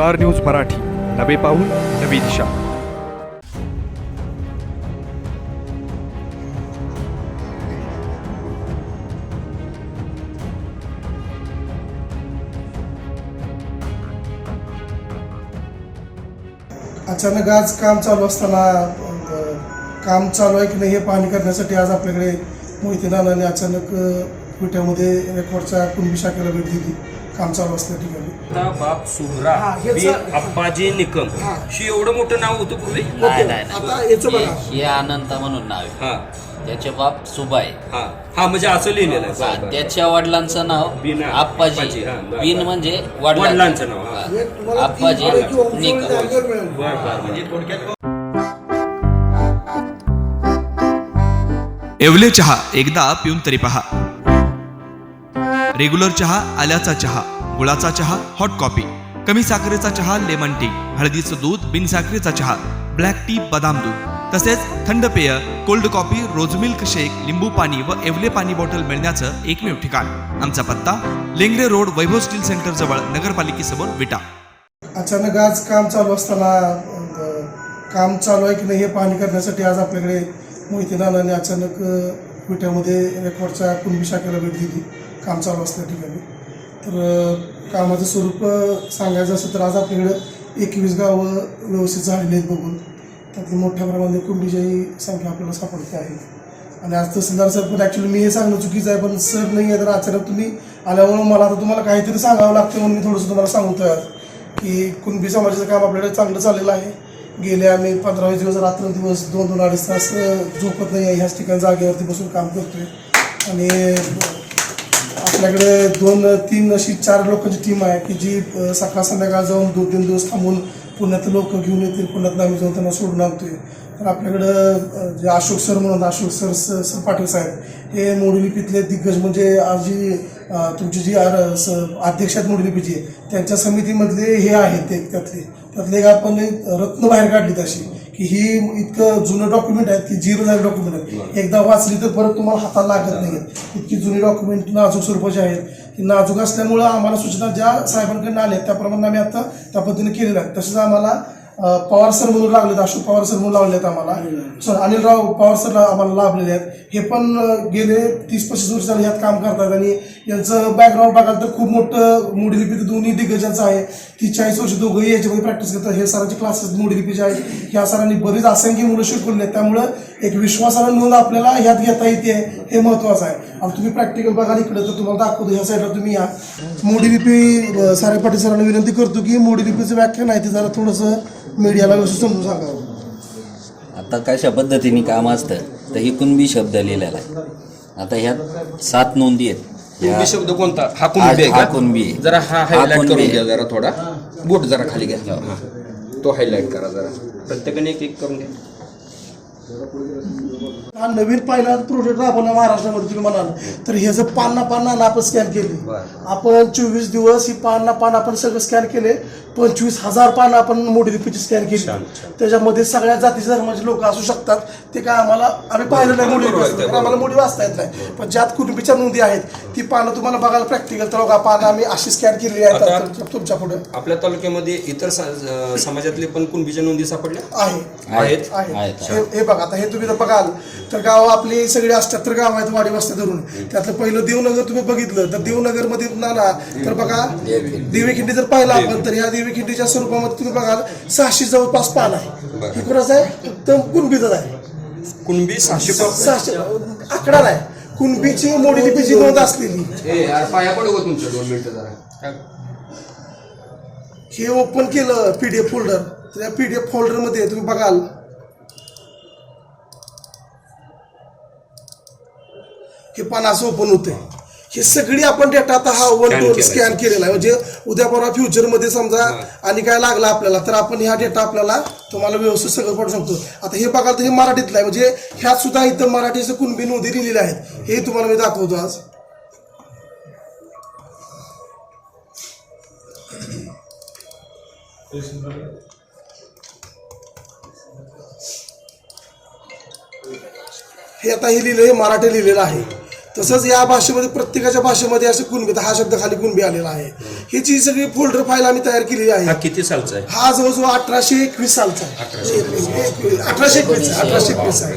Star news Marathi. नवे पाऊल नवी दिशा. अचानक आज काम चालू असताना काम चालू आहे की नाही हे पाहणी करण्यासाठी आज आपल्याकडे मोहिते नानाने अचानक अ, विट्यामध्ये रेकॉर्डच्या कुंभी शाखेला भेट दिली. काम चालू असल्या ठिकाणी आता बाप हा, ह्याचं- बी अप्पाजी निकम हा. शी एवढं मोठं नाव होतं पूर्वी नाही नाही नाही. आता याचं बघा हे- हे अनंता म्हणून नाव आहे हा त्याचे बाप सुबाई हा हा म्हणजे असं लिहिलेलं आहे बरं, बरं. त्याच्या वडिलांचं नाव बीन. आप्पाजी आप्पाजी, हा, बरं, बीन बरं. म्हणजे वडिलांचं नाव, हा. हे तुम्हाला आप्पाजी निकम जागेवर मिळेल. बरं, बरं. म्हणजे थोडक्यात येवले चहा एकदा पिऊन तरी पहा रेग्युलर चहा आल्याचा चहा गुळाचा चहा हॉट कॉफी कमी साखरेचा चहा लेमन टी हळदीचं दूध बिनसाखरेचा चहा ब्लॅक टी बदाम दूध. तसेच थंड पेय कोल्ड कॉफी रोज मिल्क शेक लिंबू पाणी व एवले पाणी बॉटल मिळण्याचं एकमेव ठिकाण. आमचा पत्ता Lengare road Vaibhav steel centre जवळ नगरपालिकेसमोर विटा. अचानक आज काम चालू असताना काम चालू आहे की नाही हे पाहणी करण्यासाठी आज आपल्याकडे मोहिते नानाने अचानक विट्यामध्ये रेकॉर्डच्या कुंभी शाखेला भेट दिली. काम चालू असल्या ठिकाणी. तर कामाचं स्वरूप सांगायचं असं तर आज आपल्याकडं एकवीस गावं व्यवस्थित झालेली आहेत बघून. त्यातली मोठ्या प्रमाणात कुंडीच्याही संख्या आपल्याला सापडते आहे. आणि आज तहसीलदार सर पण ॲक्च्युली मी हे सांगणं चुकीचं आहे पण सर नाही आहे तर अचानक तुम्ही आल्यामुळं मला आता तुम्हाला काहीतरी सांगावं लागतं म्हणून मी थोडंसं तुम्हाला सांगतो आज. की कुणबी समाजाचं काम आपल्याकडे चांगलं चाललेलं आहे. गेले आम्ही पंधरा वीस दिवस रात्रंदिवस दोन दोन अडीच तास झोपत नाही आहे. ह्याच ठिकाणी जागेवरती बसून काम करतोय. आणि आपल्याकडे दोन तीन अशी चार लोकांची टीम आहे की जी सकाळ संध्याकाळ जाऊन दोन तीन दिवस थांबून पुण्यात लोक घेऊन येतील. पुण्यात आम्ही जाऊन त्यांना सोडून आणतोय. तर आपल्याकडं जे अशोक सर म्हणून अशोक सर सर पाटील साहेब हे मोडलिपीतले दिग्गज. म्हणजे आज जी तुमची जी आर- स- अध्यक्ष आहेत मोडलिपीची त्यांच्या समितीमधले हे आहेत ते त्यातले. त्यातले एक आपण एक रत्न बाहेर काढली तशी की ही इतकं जुनं डॉक्युमेंट आहेत की झिरो झाले डॉक्युमेंट आहेत एकदा वाचली तर परत तुम्हाला हाताला लागत नाही. इतकी जुनी डॉक्युमेंट नाजूक स्वरूपाची आहेत. की नाजूक असल्यामुळं आम्हाला सूचना ज्या साहेबांकडून आल्या त्याप्रमाणे आम्ही आता त्या पद्धतीने केलेल्या आहेत तसेच आम्हाला पवार सर म्हणून लागलेत अशोक पवार सर म्हणून लावले आहेत आम्हाला सर अनिलराव पवार सर आम्हाला लाभलेले आहेत. हे पण गेले तीस पस्तीस वर्ष झाले यात काम करतात आणि यांचं बॅकग्राऊंड बघाल तर खूप मोठं मोडीलिपी दोन्ही दिग्गजांचं आहे. ती चाळीस वर्ष दोघंही याच्यामध्ये प्रॅक्टिस करतात. हे सरांचे क्लासेस मोडीलिपीचे आहेत. ह्या सरांनी बरीच असंख्य मुलं शिकवली आहेत. त्यामुळं एक विश्वासाला नोंद आपल्याला ह्यात घेता येते हे महत्वाचं आहे. आणि तुम्ही प्रॅक्टिकल बघाल इकडे तर तुम्हाला दाखवतो ह्या साईडला तुम्ही या. मोडीलिपी अं, सारे पाटील सरांना विनंती करतो की मोडीलिपीचं व्याख्यान आहे ते जरा थोडंसं मीडियाला व्यवस्थित समजून सांगावं. आता कशा पद्धतीने काम असतं तर ही कुणबी शब्द लिहिलेला आहे. आता ह्यात सात नोंदी आहेत. कुणबी शब्द कोणता? हा कुणबी आहे हा का? कुणबी आहे. जरा हा हा हायलाइट कुणबी करून आहे. घ्या जरा थोडा. बोट जरा खाली घ्या. हा. तो हायलाइट करा जरा. प्रत्येकाने एक एक करून घ्या. हा नवीन पहिला प्रोजेक्ट राबवला महाराष्ट्रामध्ये तुम्ही म्हणाल. तर हे जर पान्ना पान्ना आपण स्कॅन केले. आपण चोवीस दिवस ही पान्ना पान आपण सगळं स्कॅन केले. पंचवीस हजार पानं आपण मोठी रिपीची स्कॅन केली. त्याच्यामध्ये सगळ्या जाती धर्माचे लोक असू शकतात. ते काय आम्हाला आम्ही पाहिलं नाही मोठी आम्हाला मोठी वाचता येत नाही. पण ज्यात कुटुंबीच्या नोंदी आहेत ती पानं तुम्हाला बघायला प्रॅक्टिकल तर बघा पानं आम्ही अशी स्कॅन केलेली आहेत. आता- तुमच्या- पुढे. आपल्या तालुक्यामध्ये इतर समाजातले पण कुणबीच्या नोंदी सापडल्या? आहे. आहेत? आहेत. हे हे बघा आता हे तुम्ही जर बघाल तर गाव आपली सगळी अष्ट्याहत्तर गाव आहेत वाडी वस्त्या धरून. त्यातलं पहिलं देवनगर तुम्ही बघितलं तर देवनगरमध्ये ना ना तर बघा देवीखिंडी. जर पाहिला आपण तर या देवीखिंडीच्या स्वरूपामध्ये तुम्ही बघाल सहाशे जवळपास पान आहे. हे कोणाचं आहे? उत्तम कुणबीचं आहे. कुणबी सहाशे सहाशे आकडा नाही कुणबीची मोडी लिपीची नोंद असलेली. ए, यार, पाया पडू का तुमच्या दोन मिनिटं जरा. हे ओपन केलं पीडीएफ फोल्डर तर या पीडीएफ फोल्डरमध्ये तुम्ही बघाल. हे पान असं ओपन होते हे सगळी आपण डेटा आता हा वन टू. स्कॅन केलेला आहे. म्हणजे उद्या परवा फ्युचरमध्ये समजा आणि काय लागला आपल्याला तर आपण ह्या डेटा आपल्याला तुम्हाला व्यवस्थित सगळं पडू शकतो. आता हे बघाल तर हे मराठीतलं आहे. म्हणजे ह्यात सुद्धा इथं मराठीचं कुणबी नोंदी लिहिलेल्या आहेत. हे तुम्हाला मी दाखवतो आज. हे आता हे लिहिलं हे मराठी लिहिलेलं आहे. तसंच या भाषेमध्ये प्रत्येकाच्या भाषेमध्ये असं कुणबी हा शब्द खाली कुणबी आलेला आहे. ही जी सगळी फोल्डर फाईल आम्ही तयार केलेली आहे. हा किती सालचा आहे? हा जवळजवळ अठराशे एकवीस सालचा आहे. एकवीस- अठराशे एकवीस अठराशे एकवीस आहे.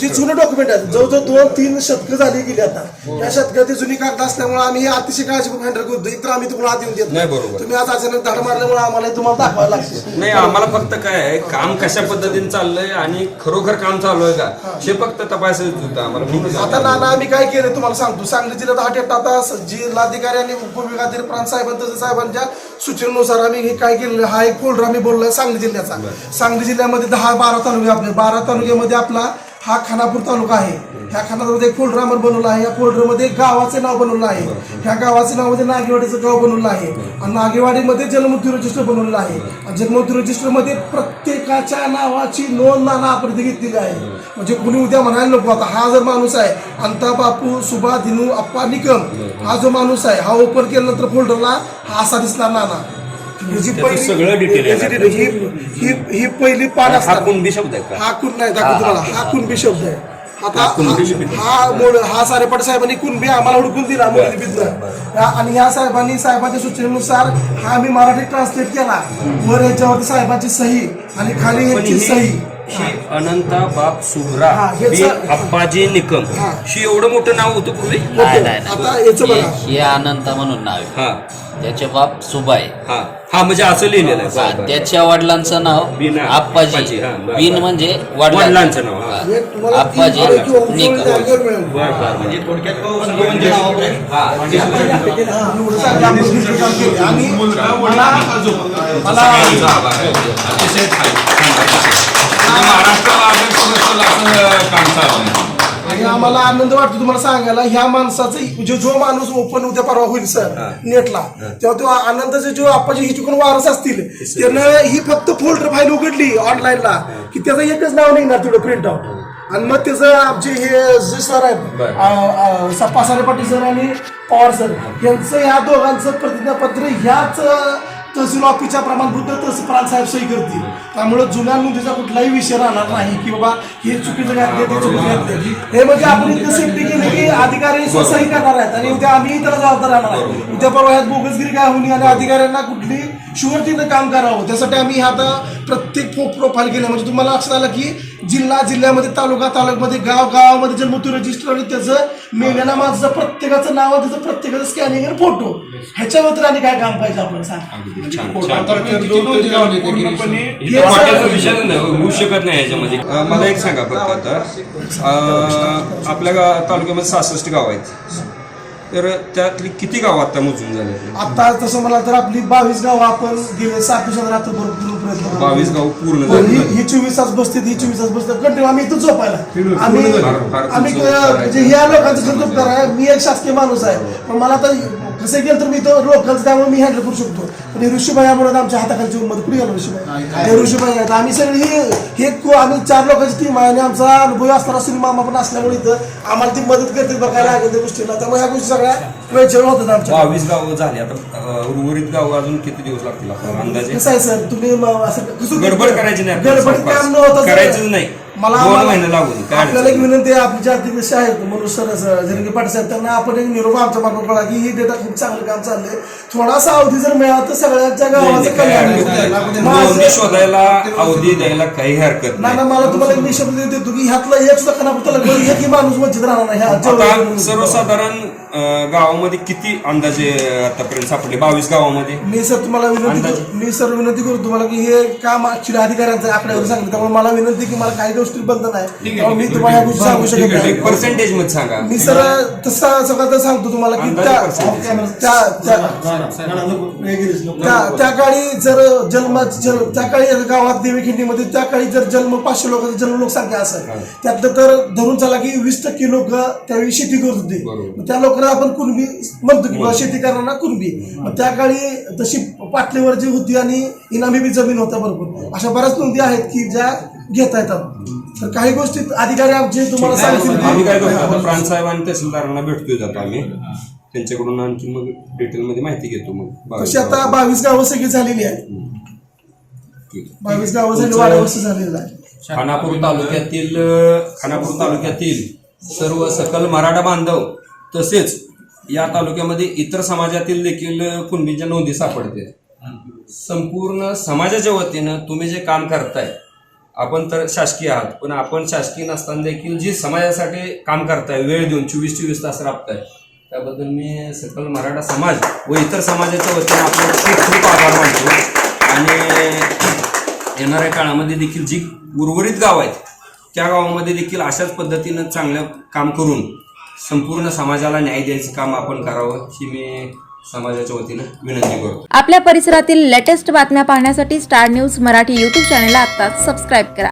जे जुनं डॉक्युमेंट आहे. जवळजवळ दोन तीन शतकं झाली गेली आता. या शतकात जुनी कागद असल्यामुळे आम्ही हे अतिशय काळजीपूर्वक हँडल करतो. एक तर आम्ही तुम्हाला येऊन देत नाही, बरोबर. तुम्ही आज अचानक धड मारल्यामुळे आम्हाला हे तुम्हाला दाखवायला लागते. नाही आम्हाला फक्त काय आहे काम कशा पद्धतीने चाललंय आणि खरोखर काम चालू आहे का? हे. फक्त तपासायचं होतं आम्हाला. आता नाना आम्ही काय केलं तुम्हाला सांगतो. सांगली जिल्ह्यात हा टेट आता स- जिल्हाधिकारी आणि उपविभागाधिकारी प्रांत साहेबांच्या साहेबांच्या सूचनेनुसार आम्ही हे काय केलेलं हा एक फोल्डर आम्ही बोललोय सांगली जिल्ह्याचा. सांगली जिल्ह्यामध्ये दहा बारा तालुके आपले. बारा तालुक्यामध्ये आपला हा खानापूर तालुका आहे. ह्या खानापूरमध्ये एक फोल्डर बनवलं आहे. या फोल्डरमध्ये गावाचे नाव बनवलं आहे. ह्या गावाचे नावामध्ये नागेवाडीचं गाव बनवलं आहे. आणि नागेवाडीमध्ये जन्ममृत्यू रजिस्टर बनवलेलं आहे. आणि जन्ममृत्यू रजिस्टरमध्ये प्रत्येकाच्या नावाची नोंद नाना आपण घेतलेली आहे. म्हणजे कुणी उद्या म्हणायला नको आता हा जर माणूस आहे अंता बापू सुभा दिनू अप्पा निकम हा जो माणूस आहे हा ओपन केल्यानंतर फोल्डरला हा असा दिसणार नाना. ही जी पहिली- सगळं detail आहे. ही ही- ही ही पहिली पान हा असतात. कुणबी शब्द आहे का? हा कुण नाही तुम्हाला. हा. कुणबी शब्द आहे. आता हा कुणबी शब्द. हा- मोड हा सारेपाट साहेबांनी कुणबी आम्हाला हुडकून दिला मोडीबीतनं. या- आणि या साहेबांनी साहेबांच्या सूचनेनुसार हा आम्ही मराठी ट्रान्सलेट केला. वर याच्यावरती साहेबांची सही आणि खाली पण यांची ही सही. ही अनंता बाप सुभरा हा, अप्पाजी निकम. हा. ही एवढं मोठं नाव होतं पूर्वी नाही नाही आता याचं नाही बघा. हे- हे अनंता म्हणून नाव आहे. हा. त्याचे बाप सुबाई हा हा म्हणजे असं लिहिलेलं आहे हा, बरं, बरं. त्याच्या वडिलांचं नाव बिन. आप्पाजी आप्पाजी, हा, बरं, बिन बरं. म्हणजे वडिलांचं नाव, हा. हे तुम्हाला आप्पाजी निकम जागेवर मिळेल. बरं, बरं. म्हणजे हा, केलं. आणि मला. म्हणजे महाराष्ट्राला असं काम चालू आहे. आणि आम्हाला आनंद वाटतो तुम्हाला सांगायला. ह्या माणसाचं जो जो माणूस ओपन उद्या परवा होईल सर नेटला तेव्हा तो आनंदाचे जो आपण ही चुकून वारस असतील त्यानं ही फक्त फोल्डर फाईल उघडली ऑनलाईनला की त्याचं एकच नाव निघणार तेवढं प्रिंट आउट आणि मग त्याचं आमचे हे जे सर. आहेत सप्पा सारे पाटील सर आणि पवार सर यांचं ह्या दोघांचं प्रतिज्ञापत्र ह्याच तहसील ऑफिसच्या प्रमाणभूत तहसील प्रांत साहेब सही करतील. त्यामुळे जुन्या नोंदीचा कुठलाही विषय राहणार नाही की बाबा हे चुकीचं घातले ते चुकीचं घातले हे म्हणजे आपण इतकं सेफ्टी केली की अधिकारी सही करणार आहेत आणि उद्या आम्ही त्याला जबाबदार राहणार आहे उद्या परवा ह्यात बोगसगिरी काय होऊन आणि अधिकाऱ्यांना कुठली शुअरतीनं काम करावं. त्यासाठी आम्ही आता प्रत्येक प्रोफाईल केलं म्हणजे तुम्हाला लक्षात आलं की जिल्हा जिल्ह्यामध्ये तालुका तालुक्यामध्ये गाव गावामध्ये जन्मतू रजिस्टर आणि त्याचं मेलेल्या माणसाचं प्रत्येकाचं नाव त्याचं प्रत्येकाचं स्कॅनिंग आणि फोटो ह्याच्याबद्दल आणि काय काम पाहिजे आपण नाही होऊ शकत नाही याच्यामध्ये मला एक सांगा फक्त आता. आपल्या तालुक्यामध्ये सहासष्ट गाव आहेत. तर त्यातली किती गाव आता मोजून झाले? आता तसं मला तर आपली बावीस गाव आपण गेले सात दिवसात रात्र भरपूर प्रयत्न करतो. बावीस गाव पूर्ण हो, ही झाले. ही चोवीस तास बसते ही चोवीस तास बसते कंटिन्यू आम्ही इथं झोपायला. आम्ही फार- फार आम्ही तुमचं उपकार आहे. म्हणजे ह्या लोकांचं जर उपकार आहे मी एक शासकीय माणूस आहे. पण मला तर कसं गेलं तर मी इथं लोकलचं त्यामुळे मी हँडल करू शकतो. पण हे ऋषीबाई यामुळे आमच्या हाताखालची उंमत कुठे गेलो ऋषीबाई? ऋषीबाई आहेत. आम्ही सगळे हे को- आम्ही चार लोकांची टीम आहे आणि आमचा अनुभव असताना सिनेमा मामा पण असल्यामुळे इथं आम्हाला ती मदत करते बघायला लागेल त्या गोष्टीला. त्यामुळे ह्या गोष्टी सगळ्या वेळच्या होतात आमच्या. बावीस गाव झाले. आता उर्वरित गाव अजून किती दिवस लागतील आपल्याला? अंदाजे? कसं आहे सर? तुम्ही म- असं कसं गडबड करायची नाही गडबड. काम न होता सर. करायचंच नाही. मला दोन लागून, काय आपल्याला एक अडचण विनंती आहे आपले जे अध्यक्ष आहेत? मनोज सर जरंगे पाटील साहेब त्यांना आपण एक निरोप आमच्या मार्फत कळा की ही डेटा खूप चांगलं काम चाललंय. थोडासा अवधी जर मिळाला तर सगळ्यांच्या गावाचं काय कल्याण हरकत होईल. नाही. माझं- नोंदी शोधायला अवधी द्यायला काही हरकत नाही मला तुम्हाला एक निशब्द देतो की ह्यातला एक सुद्धा खानापूरला लगभग एकही माणूस वंचित राहणार नाही ह्या आता सर्वसाधारण अं, गावामध्ये किती अंदाजे आतापर्यंत सापडले? बावीस गावामध्ये? मी सर तुम्हाला विनंती अंदाजे. करू- मी सर विनंती करतो तुम्हाला की हे काम ऍक्च्युली अधिकाऱ्यांचं आकड्यावर सांगितलं. त्यामुळे मला विनंती की मला काही गोष्टी बंधन आहे मी तुम्हाला या गोष्टी सांगू शकत नाही. पर्सेंटेजमध्ये सांगा. मी सर तसा सगळं सांगतो तुम्हाला की त्या. त्या- त्या- त्या- त्या काळी जर जन्म त्या काळी गावात देवीखिंडीमध्ये त्या काळी जर जन्म पाचशे लोकांची जन्म लोकसंख्या असेल त्यातलं तर धरून चला की वीस टक्के लोक त्यावेळी शेती करत होते. बरोबर. मग त्या लोकांना आपण कुणबी म्हणतो की शेती करणारा कुणबी. मग त्या काळी तशी पाटलीवर जी होती आणि इनामी बी जमीन होता भरपूर. अशा बऱ्याच नोंदी आहेत की ज्या घेता येतात. तर काही गोष्टी अधिकारी आमचे तुम्हाला सांगतील आम्ही काय करतो आता प्रांत साहेब आणि तहसीलदारांना भेटतोय जातो आम्ही. त्यांच्याकडून आणखी मग डिटेल मध्ये माहिती घेतो मग. बावीस तशी आता बावीस गावं सगळी झालेली ठीक आहे. बावीस गावं झाली वाड्यावरची झालेली आहे. खानापूर तालुक्यातील अ, खानापूर तालुक्यातील सर्व सकल मराठा बांधव तसेच या तालुक्यामध्ये इतर समाजातील देखील कुणबीच्या नोंदी सापडते संपूर्ण समाजाच्या वतीनं तुम्ही जे काम करताय आपण तर शासकीय आहात पण आपण शासकीय नसताना देखील जी समाजासाठी काम करताय वेळ देऊन चोवीस चोवीस तास राबताय त्याबद्दल मी सकल मराठा समाज व इतर समाजाच्या वतीने आपलं खूप खूप आभार मानतो. आणि येणाऱ्या काळामध्ये देखील जी उर्वरित गाव आहेत त्या गावामध्ये देखील अशाच पद्धतीनं चांगलं काम करून संपूर्ण समाजाला न्याय द्यायचं काम आपण करावं ही मी समाजाच्या वतीनं विनंती करतो. आपल्या परिसरातील लेटेस्ट बातम्या पाहण्यासाठी स्टार न्यूज मराठी यूट्यूब चॅनलला आत्ताच सबस्क्राईब करा.